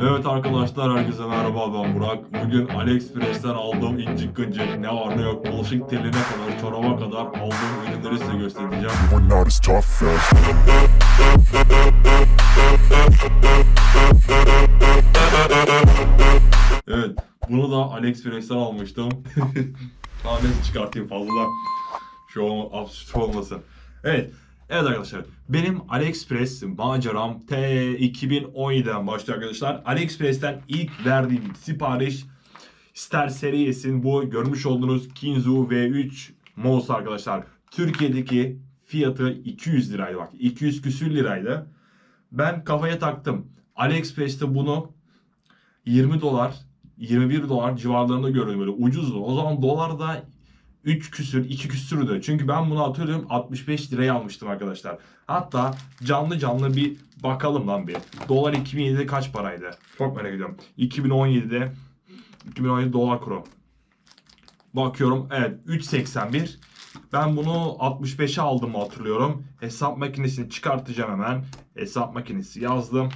Evet arkadaşlar herkese merhaba ben Burak. Bugün AliExpress'ten aldığım incik gıncık ne var ne yok bulaşık teline kadar çoraba kadar aldığım ürünleri size göstereceğim. Evet bunu da AliExpress'ten almıştım. Tamam neyse çıkartayım fazla da şu ol- absürt olmasın. Evet. Evet arkadaşlar benim AliExpress maceram T2017'den başlıyor arkadaşlar. AliExpress'ten ilk verdiğim sipariş Star Series'in bu görmüş olduğunuz Kinzu V3 mouse arkadaşlar. Türkiye'deki fiyatı 200 liraydı bak. 200 küsür liraydı. Ben kafaya taktım. AliExpress'te bunu 20 dolar 21 dolar civarlarında gördüm böyle ucuzdu. O zaman dolar da 3 küsür 2 küsürdü. Çünkü ben bunu hatırlıyorum 65 liraya almıştım arkadaşlar. Hatta canlı canlı bir bakalım lan bir. Dolar 2007'de kaç paraydı? Çok merak ediyorum. 2017'de 2017 dolar kuru. Bakıyorum evet 3.81. Ben bunu 65'e aldım hatırlıyorum. Hesap makinesini çıkartacağım hemen. Hesap makinesi yazdım.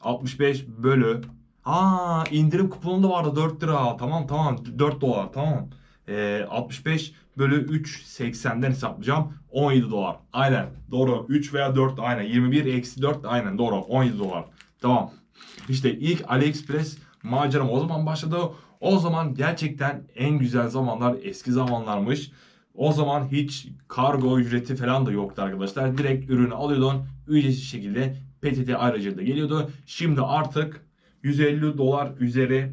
65 bölü. Aa indirim kuponu da vardı 4 lira. Tamam tamam 4 dolar tamam. Ee, 65 bölü 3.80'den hesaplayacağım. 17 dolar. Aynen doğru. 3 veya 4 aynen. 21 eksi 4 aynen doğru. 17 dolar. Tamam. İşte ilk AliExpress maceram o zaman başladı. O zaman gerçekten en güzel zamanlar eski zamanlarmış. O zaman hiç kargo ücreti falan da yoktu arkadaşlar. Direkt ürünü alıyordun. Ücretsiz şekilde PTT aracılığıyla geliyordu. Şimdi artık 150 dolar üzeri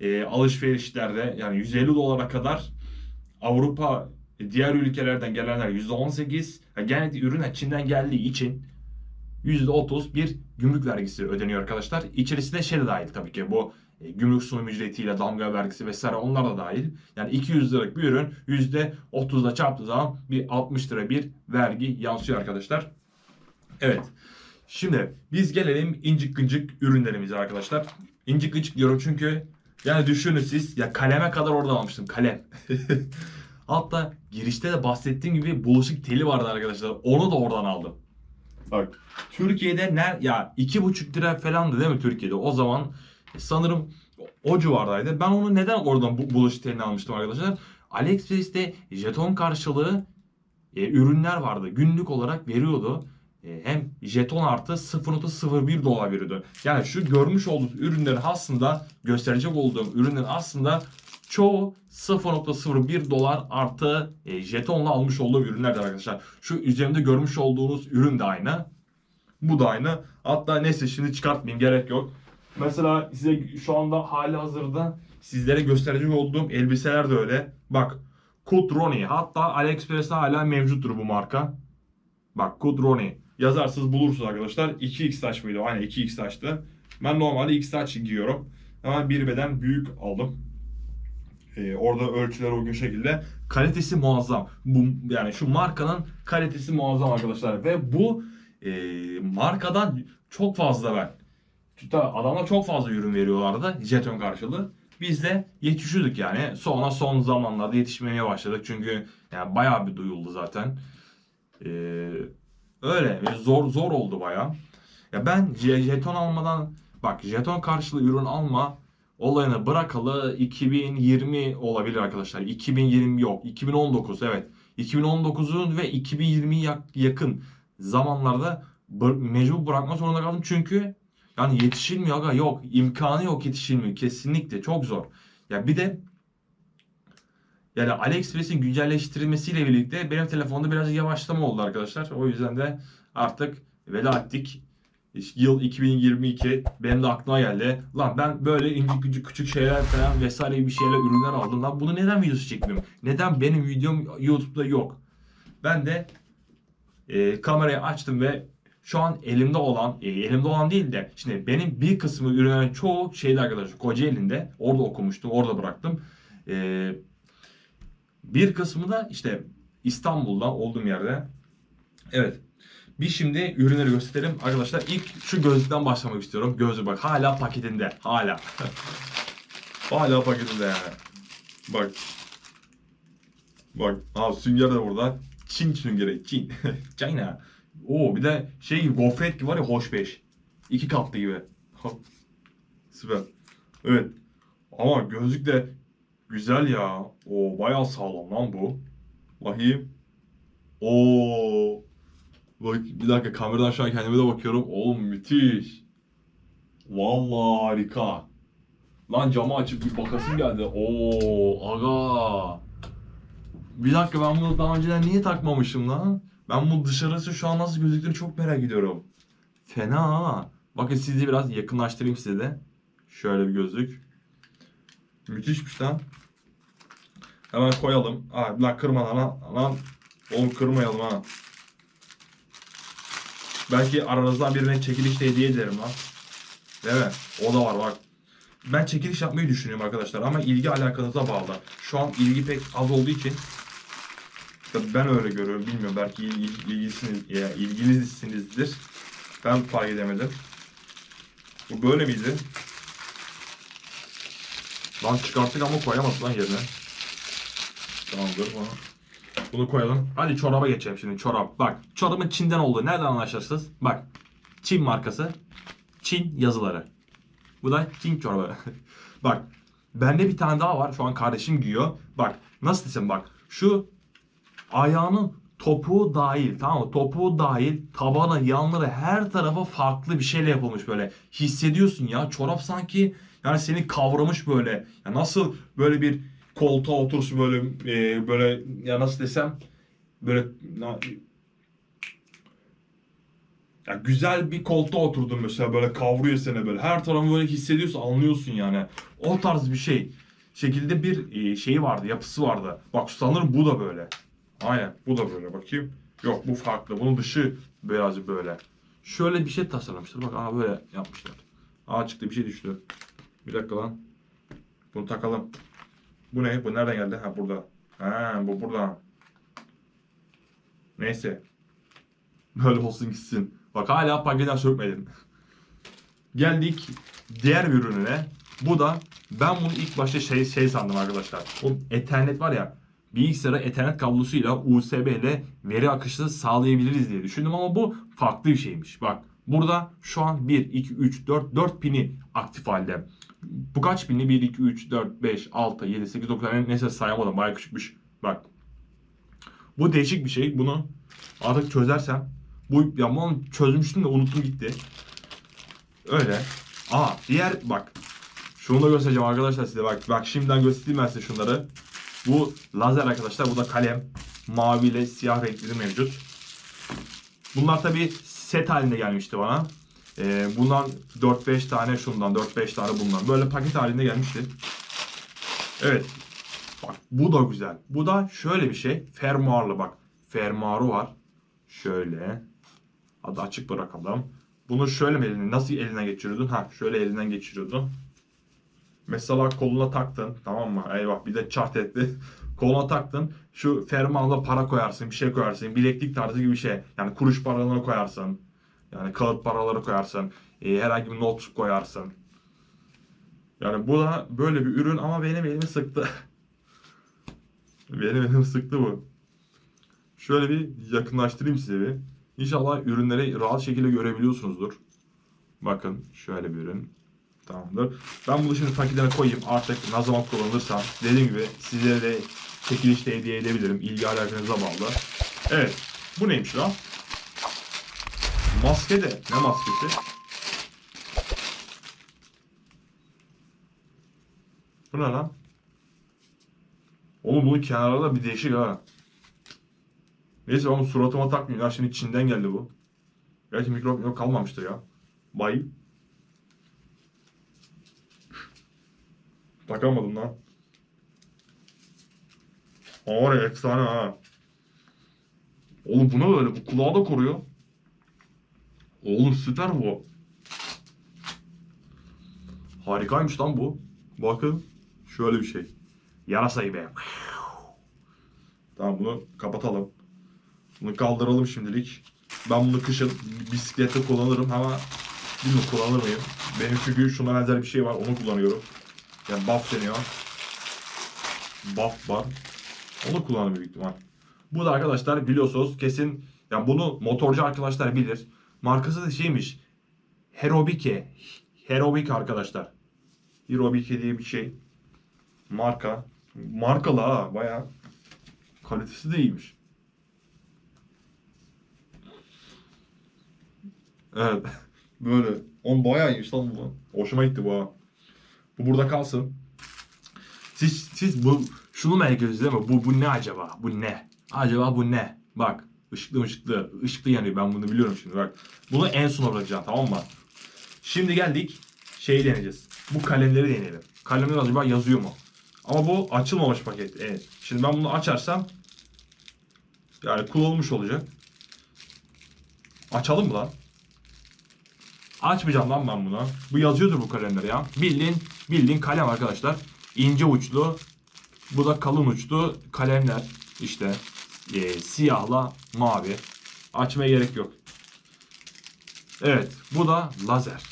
e, alışverişlerde yani 150 dolara kadar Avrupa e, diğer ülkelerden gelenler %18 yani genellikle ürün Çin'den geldiği için %30 bir gümrük vergisi ödeniyor arkadaşlar. İçerisinde şey de dahil tabii ki bu e, gümrük sunum ücretiyle damga vergisi vesaire onlar da dahil. Yani 200 liralık bir ürün %30'la çarptığı zaman bir 60 lira bir vergi yansıyor arkadaşlar. Evet. Şimdi biz gelelim incik gıncık ürünlerimize arkadaşlar. İncik gıncık diyorum çünkü yani düşünün siz ya kaleme kadar oradan almıştım kalem. Hatta girişte de bahsettiğim gibi bulaşık teli vardı arkadaşlar. Onu da oradan aldım. Bak Türkiye'de ne ya iki buçuk lira falandı değil mi Türkiye'de? O zaman sanırım o civardaydı. Ben onu neden oradan bu bulaşık telini almıştım arkadaşlar? AliExpress'te jeton karşılığı e, ürünler vardı. Günlük olarak veriyordu. E, hem jeton artı 0.01 dolar veriyordu. Yani şu görmüş olduğunuz ürünlerin aslında gösterecek olduğum ürünlerin aslında çoğu 0.01 dolar artı e, jetonla almış olduğum ürünlerdir arkadaşlar. Şu üzerimde görmüş olduğunuz ürün de aynı. Bu da aynı. Hatta neyse şimdi çıkartmayayım gerek yok. Mesela size şu anda hali hazırda sizlere gösterecek olduğum elbiseler de öyle. Bak Kudroni hatta AliExpress'te hala mevcuttur bu marka. Bak Kudroni yazarsınız bulursunuz arkadaşlar. 2x taş mıydı? Aynen 2x taştı. Ben normalde x taş giyiyorum. Ama bir beden büyük aldım. Ee, orada ölçüler uygun şekilde. Kalitesi muazzam. Bu yani şu markanın kalitesi muazzam arkadaşlar ve bu e, markadan çok fazla ben. Adamlar çok fazla ürün veriyorlardı jeton karşılığı. Biz de yetişiyorduk yani. Sonra son zamanlarda yetişmeye başladık. Çünkü yani bayağı bir duyuldu zaten. Ee, öyle ve zor zor oldu bayağı. Ya ben je- jeton almadan bak jeton karşılığı ürün alma olayını bırakalı 2020 olabilir arkadaşlar. 2020 yok. 2019 evet. 2019'un ve 2020 yak- yakın zamanlarda mecbur bırakma zorunda kaldım çünkü yani yetişilmiyor aga yok imkanı yok yetişilmiyor kesinlikle çok zor. Ya bir de yani AliExpress'in güncelleştirilmesiyle birlikte benim telefonda biraz yavaşlama oldu arkadaşlar. O yüzden de artık veda ettik. Yıl 2022 benim de aklıma geldi. Lan ben böyle incik küçük küçük şeyler falan vesaire bir şeyler ürünler aldım. Lan bunu neden videosu çekmiyorum? Neden benim videom YouTube'da yok? Ben de e, kamerayı açtım ve şu an elimde olan, e, elimde olan değil de şimdi benim bir kısmı ürünlerin çoğu şeyde arkadaşlar Kocaeli'nde orada okumuştum, orada bıraktım. E, bir kısmı da işte İstanbul'da olduğum yerde. Evet. Bir şimdi ürünleri gösterelim. Arkadaşlar ilk şu gözlükten başlamak istiyorum. Gözlük bak hala paketinde. Hala. hala paketinde yani. Bak. Bak. Ha sünger de burada. Çin süngeri. Çin. China. Oo bir de şey gofret gibi var ya hoş beş. İki katlı gibi. Süper. Evet. Ama gözlük de güzel ya. O bayağı sağlam lan bu. Bakayım. Oo. Bak bir dakika kameradan an kendime de bakıyorum. Oğlum müthiş. Vallahi harika. Lan camı açıp bir bakasım geldi. Oo aga. Bir dakika ben bunu daha önceden niye takmamışım lan? Ben bu dışarısı şu an nasıl gözüktüğünü çok merak ediyorum. Fena ha. Bakın sizi biraz yakınlaştırayım size de. Şöyle bir gözlük. Müthişmiş lan. Hemen koyalım. Aa, lan kırma lan. lan. Lan oğlum kırmayalım ha. Belki aranızdan birine çekiliş de hediye ederim lan. Değil mi? O da var bak. Ben çekiliş yapmayı düşünüyorum arkadaşlar ama ilgi alakanıza bağlı. Şu an ilgi pek az olduğu için ben öyle görüyorum. Bilmiyorum. Belki il, il, ilgisiniz, ya, ilgilisinizdir. Ben fark edemedim. Bu böyle miydi? Lan çıkarttık ama koyamaz lan yerine. Tamamdır bunu. Bunu koyalım. Hadi çoraba geçelim şimdi. Çorap. Bak çorabın Çin'den olduğu nereden anlaşırsınız? Bak. Çin markası. Çin yazıları. Bu da Çin çorabı. bak. Bende bir tane daha var. Şu an kardeşim giyiyor. Bak. Nasıl desem bak. Şu ayağının topuğu dahil tamam mı? Topuğu dahil tabanı, yanları her tarafı farklı bir şeyle yapılmış böyle. Hissediyorsun ya çorap sanki yani seni kavramış böyle. Ya nasıl böyle bir koltuğa otursun böyle e, böyle ya nasıl desem böyle na- ya güzel bir koltuğa oturdun mesela böyle kavruyor seni böyle. Her tarafı böyle hissediyorsun, anlıyorsun yani. O tarz bir şey. Şekilde bir e, şeyi vardı, yapısı vardı. Bak sanırım bu da böyle. Aynen bu da böyle bakayım. Yok bu farklı. Bunun dışı birazcık böyle. Şöyle bir şey tasarlamışlar. Bak aa böyle yapmışlar. Aa çıktı bir şey düştü. Bir dakika lan. Bunu takalım. Bu ne? Bu nereden geldi? Ha burada. Ha bu burada. Neyse. Böyle olsun gitsin. Bak hala paketen sökmedim. Geldik diğer bir ürüne. Bu da ben bunu ilk başta şey şey sandım arkadaşlar. O Ethernet var ya bilgisayara Ethernet kablosuyla USB ile veri akışı sağlayabiliriz diye düşündüm ama bu farklı bir şeymiş. Bak burada şu an 1, 2, 3, 4, 4 pini aktif halde. Bu kaç pinli? 1, 2, 3, 4, 5, 6, 7, 8, 9 tane neyse sayamadım. Bayağı küçükmüş. Bak. Bu değişik bir şey. Bunu artık çözersem bu ya bunu çözmüştüm de unuttum gitti. Öyle. Aa diğer bak. Şunu da göstereceğim arkadaşlar size bak. Bak şimdiden göstereyim ben size şunları. Bu lazer arkadaşlar. Bu da kalem. Mavi ile siyah renkleri mevcut. Bunlar tabi set halinde gelmişti bana. Ee, bundan 4-5 tane şundan, 4-5 tane bundan. Böyle paket halinde gelmişti. Evet. Bak bu da güzel. Bu da şöyle bir şey. Fermuarlı bak. Fermuarı var. Şöyle. Hadi açık bırakalım. Bunu şöyle mi eline, nasıl eline geçiriyordun? Ha şöyle elinden geçiriyordun. Mesela koluna taktın tamam mı? Eyvah bir de çart etti. koluna taktın. Şu fermuarla para koyarsın, bir şey koyarsın. Bileklik tarzı gibi bir şey. Yani kuruş paralarını koyarsın. Yani kağıt paraları koyarsın. e, herhangi bir not koyarsın. Yani bu da böyle bir ürün ama benim elimi sıktı. benim elimi sıktı bu. Şöyle bir yakınlaştırayım size bir. İnşallah ürünleri rahat şekilde görebiliyorsunuzdur. Bakın şöyle bir ürün. Tamamdır. Ben bunu şimdi paketine koyayım. Artık ne zaman kullanırsam dediğim gibi size de çekilişte hediye edebilirim. İlgi alakanıza bağlı. Evet. Bu neymiş lan? Maske de. Ne maskesi? Bu ne lan? Oğlum bunun kenarları bir değişik ha. Neyse bunu suratıma takmayayım. Ya şimdi Çin'den geldi bu. Belki mikrop yok kalmamıştır ya. Bay. Takamadım lan. Ağır efsane ha. Oğlum bu ne böyle? Bu kulağı da koruyor. Oğlum süper bu. Harikaymış lan bu. Bakın. Şöyle bir şey. Yarasayı be. Tamam bunu kapatalım. Bunu kaldıralım şimdilik. Ben bunu kışın bisiklette kullanırım ama bilmiyorum kullanır mıyım? Benim çünkü şuna benzer bir şey var onu kullanıyorum. Yani buff deniyor. Buff bar. Onu kullanırım büyük ihtimal. Bu da arkadaşlar biliyorsunuz kesin yani bunu motorcu arkadaşlar bilir. Markası da şeymiş. Herobike. Herobike arkadaşlar. Hirobike diye bir şey. Marka. Markalı ha bayağı. Kalitesi de iyiymiş. Evet. Böyle. On bayağı iyiymiş lan bu. Hoşuma gitti bu ha. Bu burada kalsın. Siz, siz bu şunu merak ediyorsunuz değil mi? Bu, bu ne acaba? Bu ne? Acaba bu ne? Bak. Işıklı ışıklı. Işıklı yanıyor. Ben bunu biliyorum şimdi. Bak. Bunu en sona bırakacağım tamam mı? Şimdi geldik. Şeyi deneyeceğiz. Bu kalemleri deneyelim. Kalemler acaba yazıyor mu? Ama bu açılmamış paket. Evet. Şimdi ben bunu açarsam yani kullanılmış olacak. Açalım mı lan? Açmayacağım lan ben bunu. Bu yazıyordur bu kalemler ya. Bildiğin, bildiğin kalem arkadaşlar. İnce uçlu. Bu da kalın uçlu kalemler. İşte e, siyahla mavi. Açmaya gerek yok. Evet. Bu da lazer.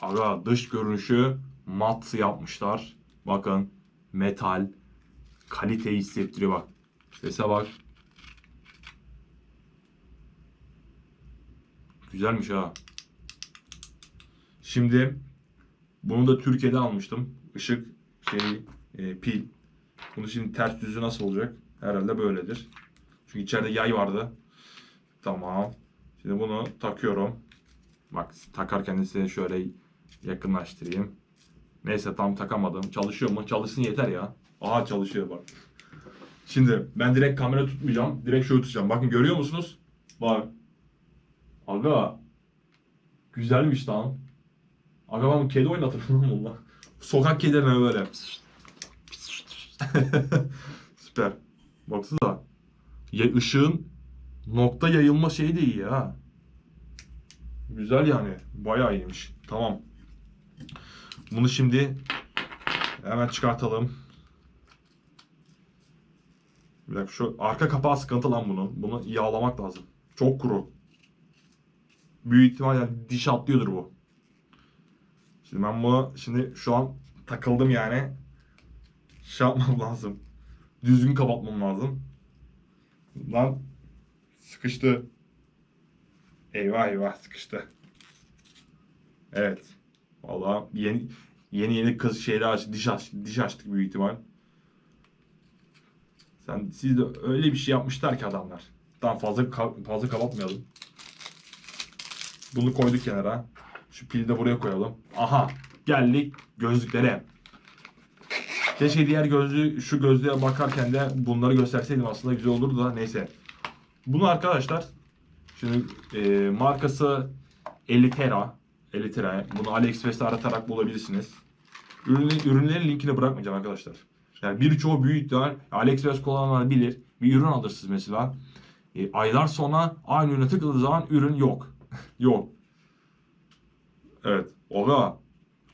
Aga dış görünüşü mat yapmışlar. Bakın metal kaliteyi hissettiriyor bak. Sese bak. Güzelmiş ha. Şimdi bunu da Türkiye'de almıştım. Işık şey e, pil. Bunu şimdi ters düzü nasıl olacak? Herhalde böyledir. Çünkü içeride yay vardı. Tamam. Şimdi bunu takıyorum. Bak takarken de size şöyle yakınlaştırayım. Neyse tam takamadım. Çalışıyor mu? Çalışsın yeter ya. Aha çalışıyor bak. Şimdi ben direkt kamera tutmayacağım. Direkt şöyle tutacağım. Bakın görüyor musunuz? Bak. Aga. Güzelmiş lan. Aga ben kedi oynatırım bununla. Sokak kedilerine böyle. Süper. Baksana. Ya ışığın nokta yayılma şeyi de iyi ya. Güzel yani. Bayağı iyiymiş. Tamam. Bunu şimdi hemen çıkartalım. Bir dakika şu arka kapağı sıkıntı lan bunun. Bunu yağlamak lazım. Çok kuru. Büyük ihtimal yani diş atlıyordur bu. Şimdi ben bunu şimdi şu an takıldım yani. Şey yapmam lazım. Düzgün kapatmam lazım. Lan sıkıştı. Eyvah eyvah sıkıştı. Evet. Vallahi yeni yeni yeni kız şeyler aç, diş aç, diş açtık büyük ihtimal. Sen siz de öyle bir şey yapmışlar ki adamlar. Daha fazla fazla kapatmayalım. Bunu koyduk kenara. Şu pili de buraya koyalım. Aha geldik gözlüklere. Keşke diğer gözlüğü şu gözlüğe bakarken de bunları gösterseydim aslında güzel olurdu da neyse. Bunu arkadaşlar şimdi e, markası Elitera. Elitera. Bunu AliExpress'te aratarak bulabilirsiniz. Ürünün, ürünlerin linkini bırakmayacağım arkadaşlar. Yani birçoğu büyük ihtimal AliExpress kullananlar bilir. Bir ürün alırsınız mesela. E, aylar sonra aynı ürüne tıkladığı zaman ürün yok. yok. Evet. Oga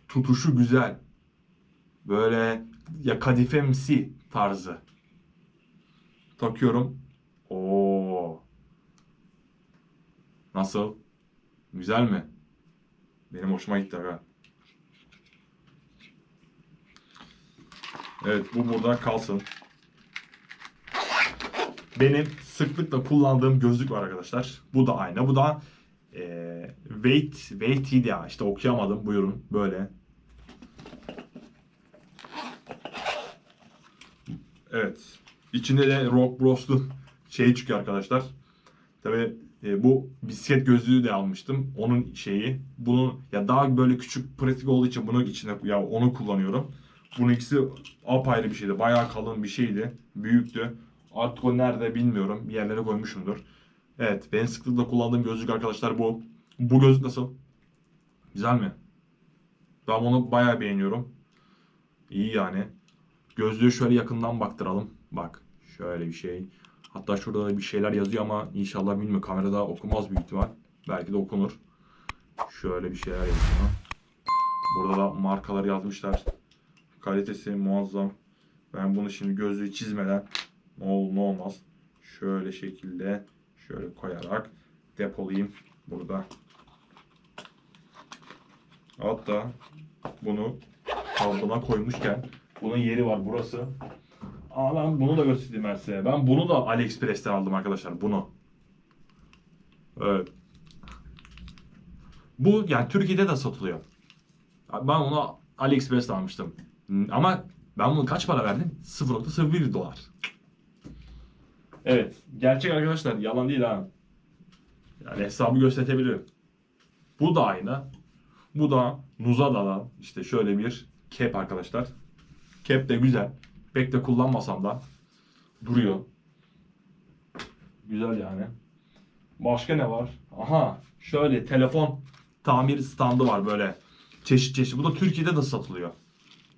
tutuşu güzel. Böyle ya kadifemsi tarzı. Takıyorum. Oo. Nasıl? Güzel mi? Benim hoşuma gitti aga. Evet bu burada kalsın. Benim sıklıkla kullandığım gözlük var arkadaşlar. Bu da aynı. Bu da eee Wait, Wait ya işte okuyamadım. Buyurun böyle. Evet. İçinde de Rock Bros'un şeyi çıkıyor arkadaşlar. Tabi bu bisiklet gözlüğü de almıştım. Onun şeyi. Bunun ya daha böyle küçük pratik olduğu için bunu içine ya onu kullanıyorum. Bunun ikisi apayrı bir şeydi. Bayağı kalın bir şeydi. Büyüktü. Artık o nerede bilmiyorum. Bir yerlere koymuşumdur. Evet. Benim sıklıkla kullandığım gözlük arkadaşlar bu. Bu gözlük nasıl? Güzel mi? Ben onu bayağı beğeniyorum. İyi yani. Gözlüğü şöyle yakından baktıralım. Bak. Şöyle bir şey. Hatta şurada da bir şeyler yazıyor ama inşallah bilmiyorum. Kamerada okumaz büyük ihtimal. Belki de okunur. Şöyle bir şeyler yazıyor. Burada da markalar yazmışlar. Kalitesi muazzam. Ben bunu şimdi gözlüğü çizmeden ne olur ne olmaz. Şöyle şekilde şöyle koyarak depolayayım burada. Hatta bunu kalıbına koymuşken bunun yeri var burası. Ama ben bunu da göstereyim ben size. Ben bunu da AliExpress'ten aldım arkadaşlar. Bunu. Evet. Bu yani Türkiye'de de satılıyor. Ben onu AliExpress'te almıştım. Ama ben bunu kaç para verdim? 0.01 dolar. Evet. Gerçek arkadaşlar. Yalan değil ha. Yani hesabı gösterebilirim. Bu da aynı. Bu da Nuzada'dan işte şöyle bir cap arkadaşlar. Cap de güzel. Pek de kullanmasam da duruyor. Güzel yani. Başka ne var? Aha şöyle telefon tamir standı var böyle. Çeşit çeşit. Bu da Türkiye'de de satılıyor.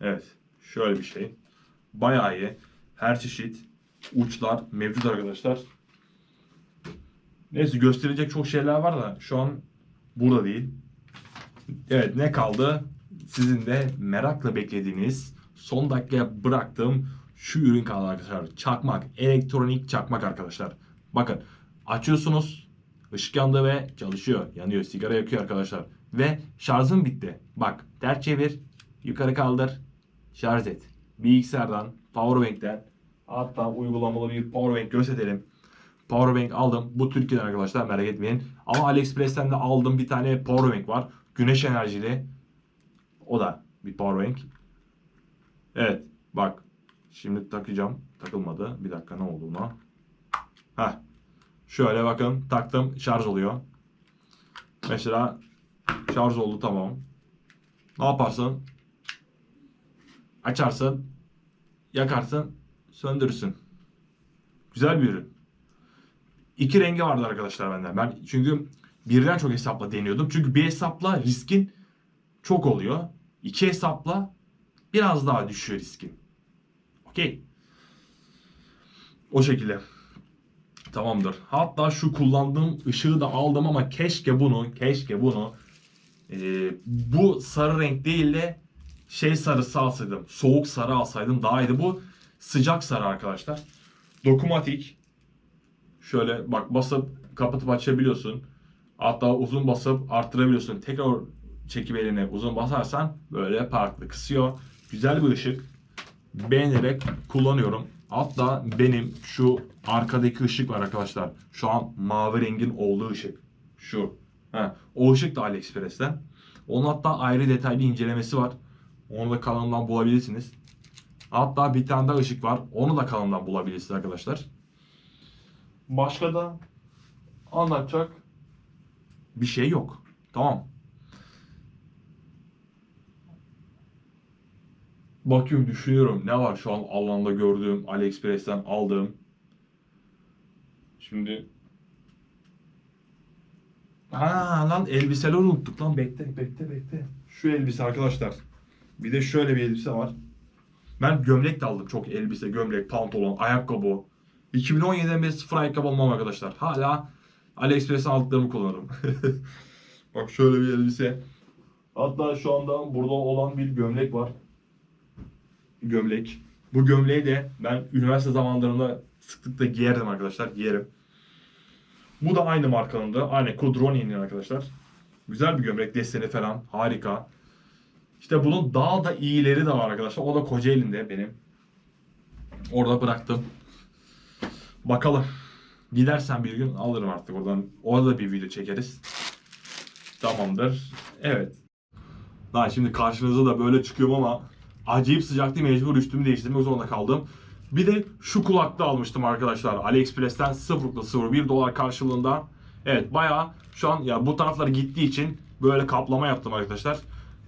Evet. Şöyle bir şey. Bayağı iyi. Her çeşit uçlar mevcut arkadaşlar. Neyse gösterecek çok şeyler var da şu an burada değil. Evet ne kaldı? Sizin de merakla beklediğiniz son dakikaya bıraktığım şu ürün kaldı arkadaşlar. Çakmak. Elektronik çakmak arkadaşlar. Bakın açıyorsunuz. ışık yandı ve çalışıyor. Yanıyor. Sigara yakıyor arkadaşlar. Ve şarjım bitti. Bak ters çevir. Yukarı kaldır. Şarj et. Bilgisayardan, powerbank'ten hatta uygulamalı bir powerbank gösterelim. Powerbank aldım. Bu Türkiye'den arkadaşlar merak etmeyin. Ama AliExpress'ten de aldım bir tane powerbank var. Güneş enerjili. O da bir powerbank. Evet bak. Şimdi takacağım. Takılmadı. Bir dakika ne oldu buna? Heh. Şöyle bakın taktım şarj oluyor. Mesela şarj oldu tamam. Ne yaparsın? Açarsın. Yakarsın. Söndürürsün. Güzel bir ürün. İki rengi vardı arkadaşlar bende. Ben çünkü birden çok hesapla deniyordum. Çünkü bir hesapla riskin çok oluyor. İki hesapla biraz daha düşüyor riskin. Okey. O şekilde. Tamamdır. Hatta şu kullandığım ışığı da aldım ama keşke bunu, keşke bunu e, bu sarı renk değil de şey sarısı alsaydım. Soğuk sarı alsaydım daha iyiydi. Bu sıcak sarı arkadaşlar. Dokumatik. Şöyle bak basıp kapatıp açabiliyorsun. Hatta uzun basıp arttırabiliyorsun. Tekrar çekip eline uzun basarsan böyle farklı kısıyor. Güzel bir ışık. Beğenerek kullanıyorum. Hatta benim şu arkadaki ışık var arkadaşlar. Şu an mavi rengin olduğu ışık. Şu. Ha, o ışık da AliExpress'ten. Onun hatta ayrı detaylı incelemesi var. Onu da kanalımdan bulabilirsiniz. Hatta bir tane daha ışık var. Onu da kanalımdan bulabilirsiniz arkadaşlar. Başka da anlatacak bir şey yok. Tamam. Bakıyorum düşünüyorum ne var şu an alanda gördüğüm AliExpress'ten aldığım. Şimdi Ha lan elbiseleri unuttuk lan bekle bekle bekle. Şu elbise arkadaşlar. Bir de şöyle bir elbise var. Ben gömlek de aldım. Çok elbise, gömlek, pantolon, ayakkabı. 2017'den beri sıfır ayakkabı almam arkadaşlar. Hala AliExpress'ten aldıklarımı kullanırım. Bak şöyle bir elbise. Hatta şu anda burada olan bir gömlek var. Gömlek. Bu gömleği de ben üniversite zamanlarında sıklıkla giyerdim arkadaşlar. Giyerim. Bu da aynı markanın da. Aynı Kudroni'nin arkadaşlar. Güzel bir gömlek. Deseni falan. Harika. İşte bunun daha da iyileri de var arkadaşlar. O da Kocaeli'nde benim. Orada bıraktım. Bakalım. Gidersen bir gün alırım artık oradan. Orada da bir video çekeriz. Tamamdır. Evet. Daha şimdi karşınıza da böyle çıkıyorum ama acayip sıcaktı mecbur üstümü değiştirmek zorunda kaldım. Bir de şu kulaklığı almıştım arkadaşlar. AliExpress'ten 0.01 dolar karşılığında. Evet bayağı şu an ya bu taraflar gittiği için böyle kaplama yaptım arkadaşlar.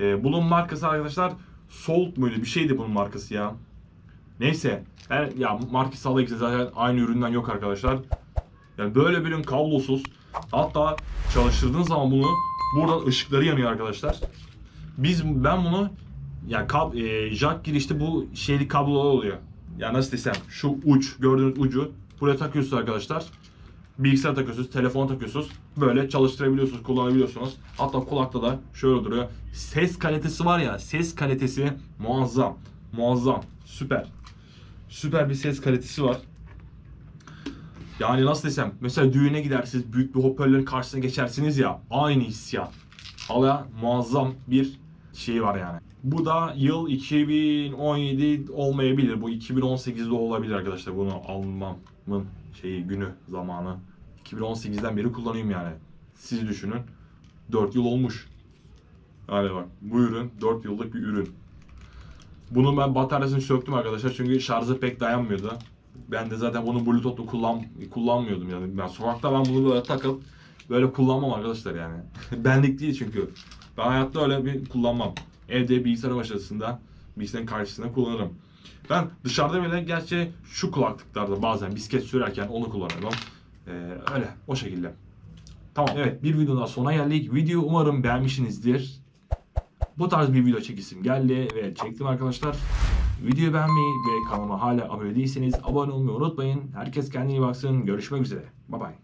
Ee, bunun markası arkadaşlar Salt muydu? Bir şeydi bunun markası ya. Neyse. Ben, ya markası AliExpress zaten aynı üründen yok arkadaşlar. Yani böyle ürün kablosuz. Hatta çalıştırdığın zaman bunu buradan ışıkları yanıyor arkadaşlar. Biz ben bunu ya kab, e, jack girişte bu şeyli kablolar oluyor. Ya nasıl desem şu uç gördüğünüz ucu buraya takıyorsunuz arkadaşlar. Bilgisayar takıyorsunuz, telefon takıyorsunuz. Böyle çalıştırabiliyorsunuz, kullanabiliyorsunuz. Hatta kulakta da şöyle duruyor. Ses kalitesi var ya, ses kalitesi muazzam. Muazzam. Süper. Süper bir ses kalitesi var. Yani nasıl desem, mesela düğüne gidersiniz, büyük bir hoparlörün karşısına geçersiniz ya, aynı hissiyat. Hala muazzam bir şey var yani. Bu da yıl 2017 olmayabilir. Bu 2018'de olabilir arkadaşlar. Bunu almamın şeyi günü zamanı. 2018'den beri kullanayım yani. Siz düşünün. 4 yıl olmuş. Yani bak bu ürün 4 yıllık bir ürün. Bunun ben bataryasını söktüm arkadaşlar çünkü şarjı pek dayanmıyordu. Ben de zaten bunu Bluetooth'lu kullan kullanmıyordum yani. Ben sokakta ben bunu böyle takıp böyle kullanmam arkadaşlar yani. Benlik değil çünkü. Ben hayatta öyle bir kullanmam. Evde bilgisayar başarısında bilgisayarın karşısında kullanırım. Ben dışarıda bile gerçi şu kulaklıklarda bazen bisiklet sürerken onu kullanıyorum. Ee, öyle o şekilde. Tamam evet bir videonun daha sona geldik. Video umarım beğenmişsinizdir. Bu tarz bir video çekisim geldi ve çektim arkadaşlar. Videoyu beğenmeyi ve kanalıma hala abone değilseniz abone olmayı unutmayın. Herkes kendine iyi baksın. Görüşmek üzere. Bye bye.